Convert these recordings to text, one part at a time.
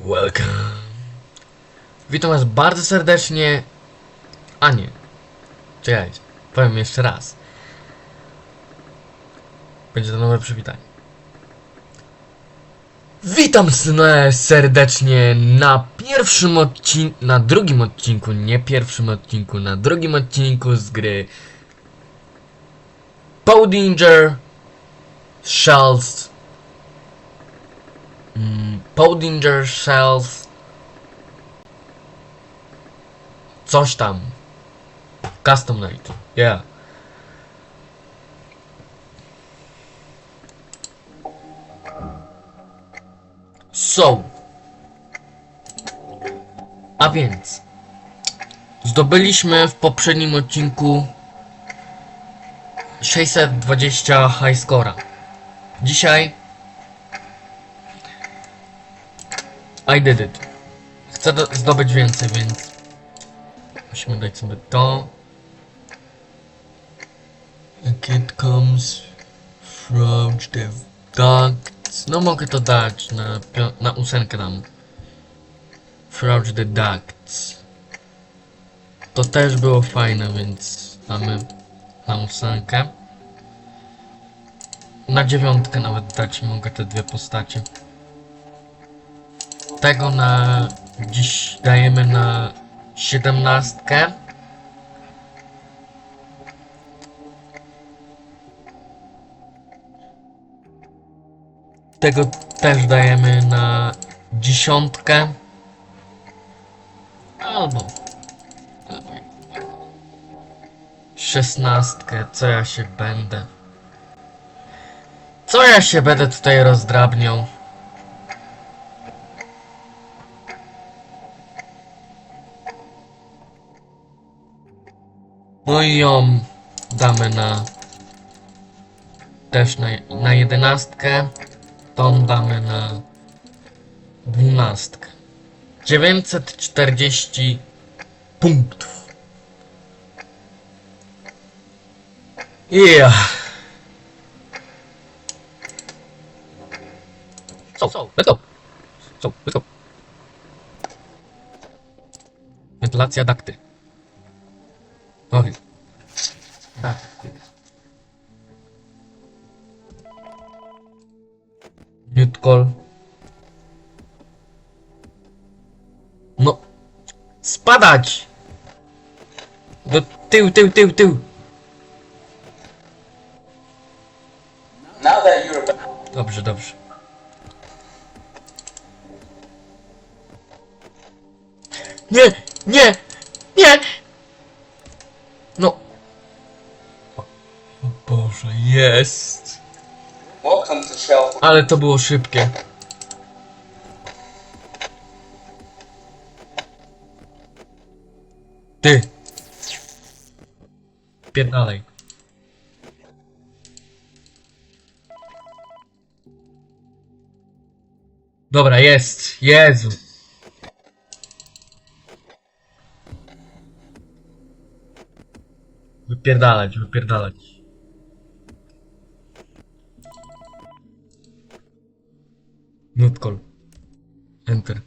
Welcome. Witam was bardzo serdecznie. A nie. Czekajcie. Powiem jeszcze raz. Będzie to nowe przywitanie. Witam serdecznie na pierwszym odcinku, na drugim odcinku, nie pierwszym odcinku, na drugim odcinku z gry Powdinger Shells Powdinger Shells coś tam. Custom Night, yeah. So. A więc Zdobyliśmy w poprzednim odcinku 620 high scora. Dzisiaj I did it. Chcę do, zdobyć więcej, więc musimy dać sobie to. A kid comes from the ducts. No mogę to dać na, na ósemkę dam. Through the ducts. To też było fajne, więc damy na ósemkę. Na dziewiątkę nawet dać mogę te dwie postacie. Tego na dziś dajemy na siedemnastkę. Tego też dajemy na dziesiątkę. Albo szesnastkę, co ja się będę. Co ja się będę tutaj rozdrabniał? No i ją damy na też na, na jedenastkę. Tą damy na dwunastkę. 940 punktów. Yeah. So, so, let's go. So, let's go. Wentylacja dakty. Okej. Tak. Mute No. Spadać! Do tył, tył, tył, tył. Ale to było szybkie. Ty. Pierdalej. Dobra, jest. Jezu. Wypierdalać, wypierdalać. Nutkol. Enter.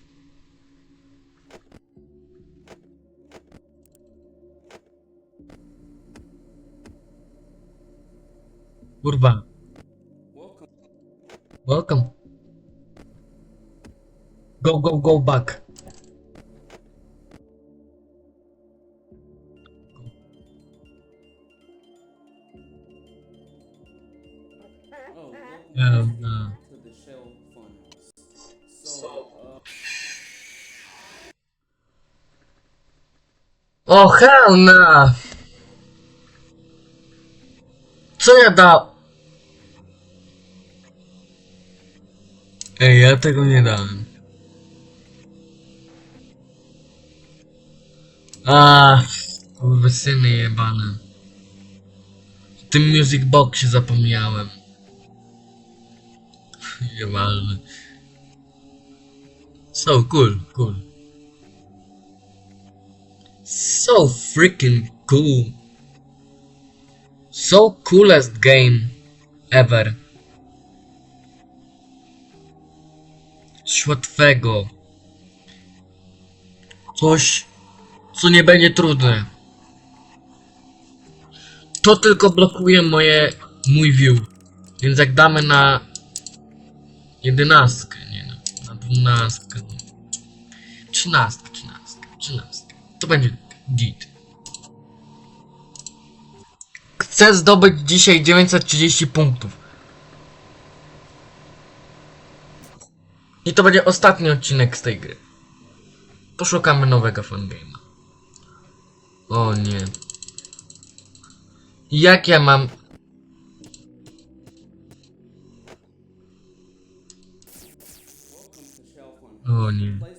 Kurwa. Welcome. Go, go, go back. Um, O hell no! Co ja da... Ej, ja tego nie dałem. A, kurwa syny jebane. W tym music boxie zapomniałem. Jebane. So cool, cool. So freaking cool. So coolest game ever. Coś łatwego. Coś, co nie będzie trudne. To tylko blokuje moje, mój view. Więc jak damy na jedenastkę, nie no, na dwunastkę, no. trzynastkę, trzynastkę, trzynastkę, to będzie git. Chcę zdobyć dzisiaj 930 punktów. I to będzie ostatni odcinek z tej gry. Poszukamy nowego fangame'a. O nie. Jak ja mam... O nie.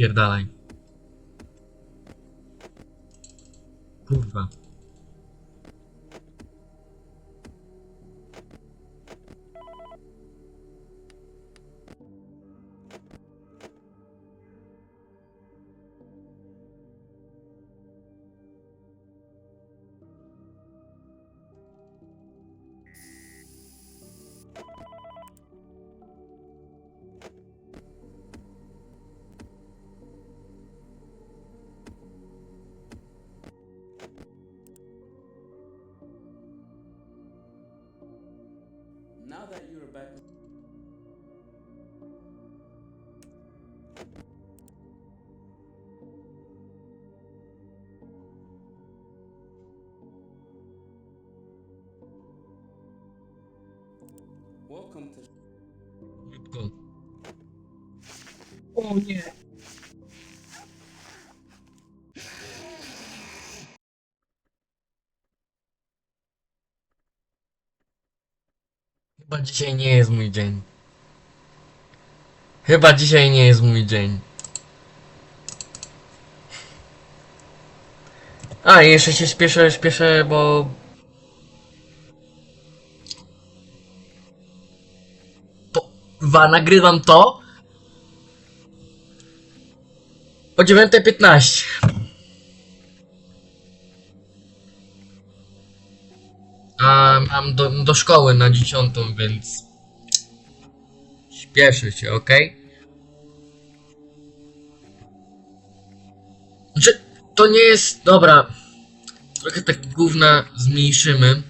Pierdalaj. Kurwa. Welcome to Szybko. O nie. Chyba dzisiaj nie jest mój dzień. Chyba dzisiaj nie jest mój dzień. A, i jeszcze się spieszę, spieszę, bo... Po... Wa, nagrywam to o 9.15. A mam do, do szkoły na 10, więc śpieszę się, ok? Znaczy, to nie jest. Dobra. Trochę tak gówna zmniejszymy.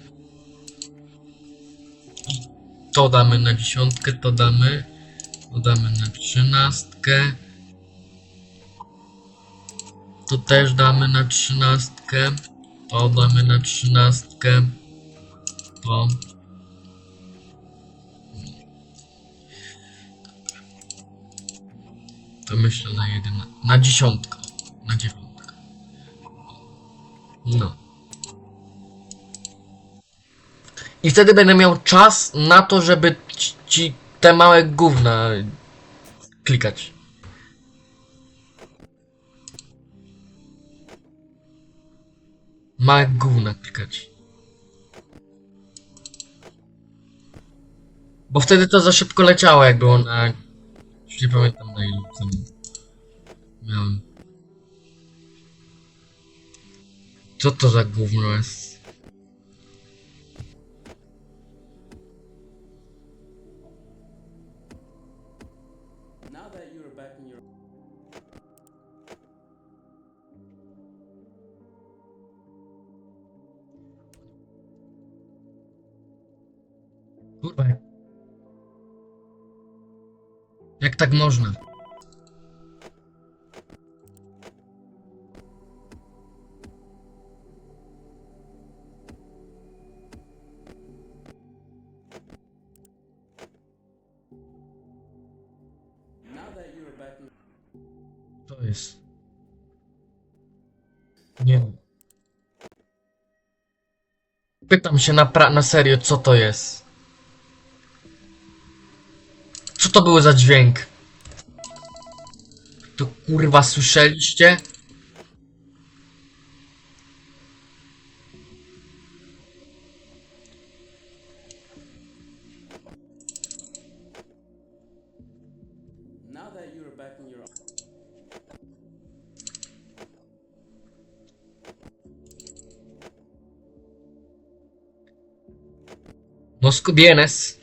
To damy na dziesiątkę, to damy. To damy na trzynastkę. To też damy na trzynastkę. To damy na trzynastkę. To. To myślę na jedyna. Na dziesiątkę. Na dziewiątkę. No. I wtedy będę miał czas na to, żeby ci, ci te małe gówna klikać. Małe gówna klikać. Bo wtedy to za szybko leciało, jak było na... Już nie pamiętam na ilu tam miałem. Co to za gówno jest? Tak można? To jest. Nie. Pytam się na, pra- na serio, co to jest. Co to był za dźwięk? Kurwa słyszeliście? now that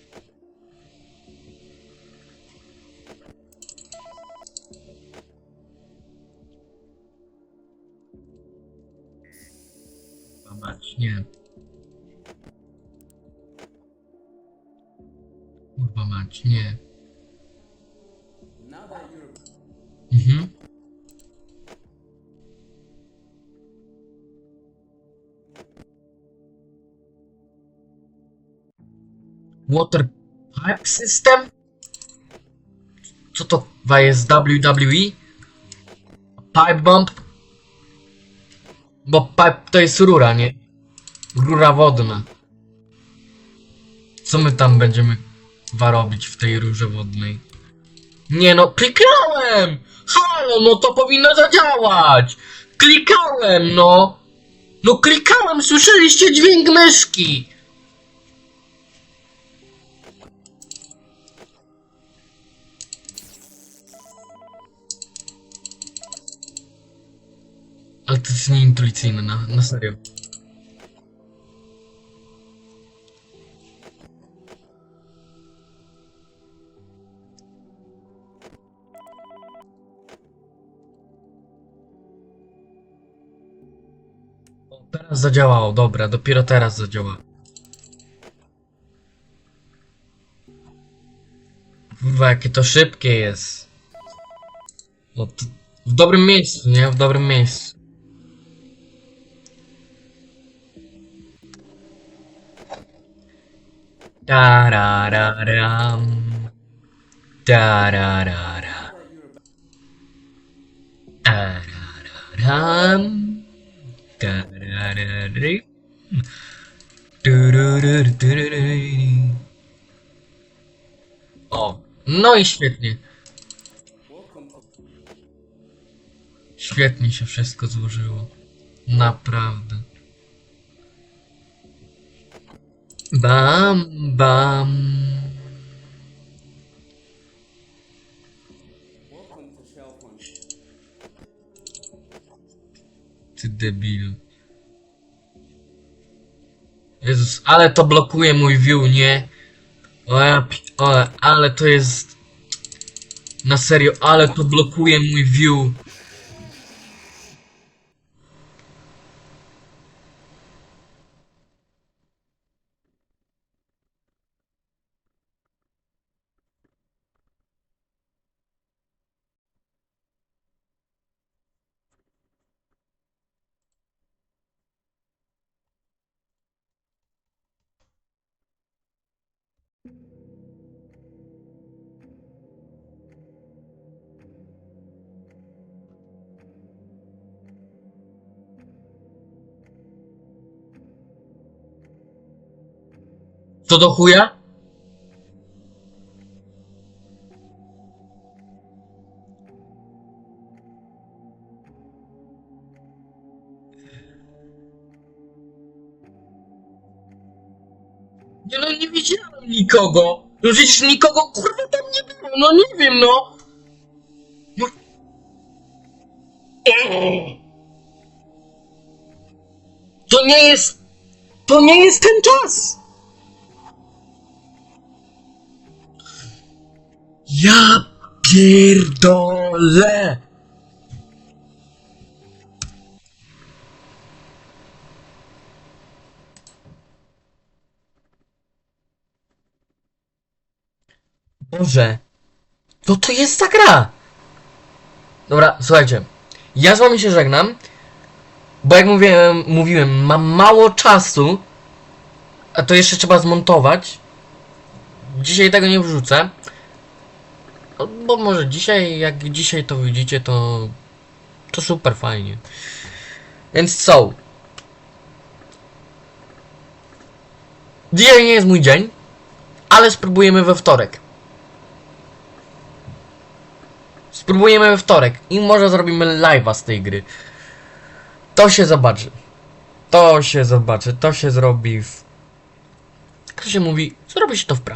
mać, nie. Kurwa mać, nie. Mhm. Water Pipe System? Co to jest WWE? Pipe Bomb? Bo to jest rura, nie? Rura wodna. Co my tam będziemy chyba robić w tej rurze wodnej? Nie no, klikałem! Halo, no to powinno zadziałać! Klikałem, no! No klikałem, słyszeliście dźwięk myszki! Jest nieintuicyjne, na, na serio. O, teraz zadziałało, dobra, dopiero teraz zadziała. Kurwa, jakie to szybkie jest. No, w dobrym miejscu, nie? W dobrym miejscu. Tarararam. Tararara. Tarararam. Turururu. O, no i świetnie. Świetnie się wszystko złożyło. Naprawdę. Bam, bam. Ty debil. Jezus, ale to blokuje mój view, nie? O, ja, o, ale to jest... Na serio, ale to blokuje mój view. Co do chuja? Nie no, nie widziałem nikogo. No przecież nikogo kurwa tam nie było, no nie wiem no. no. To nie jest... To nie jest ten czas! Ja pierdolę! Boże, co to jest za gra? Dobra, słuchajcie, ja z wami się żegnam, bo jak mówiłem, mówiłem, mam mało czasu, a to jeszcze trzeba zmontować. Dzisiaj tego nie wrzucę. No, Bo może dzisiaj, jak dzisiaj to widzicie, to to super fajnie. Więc co? Dzisiaj nie jest mój dzień, ale spróbujemy we wtorek. Spróbujemy we wtorek i może zrobimy live'a z tej gry. To się zobaczy. To się zobaczy, to się zrobi w... Jak się mówi? Zrobi się to w pracy.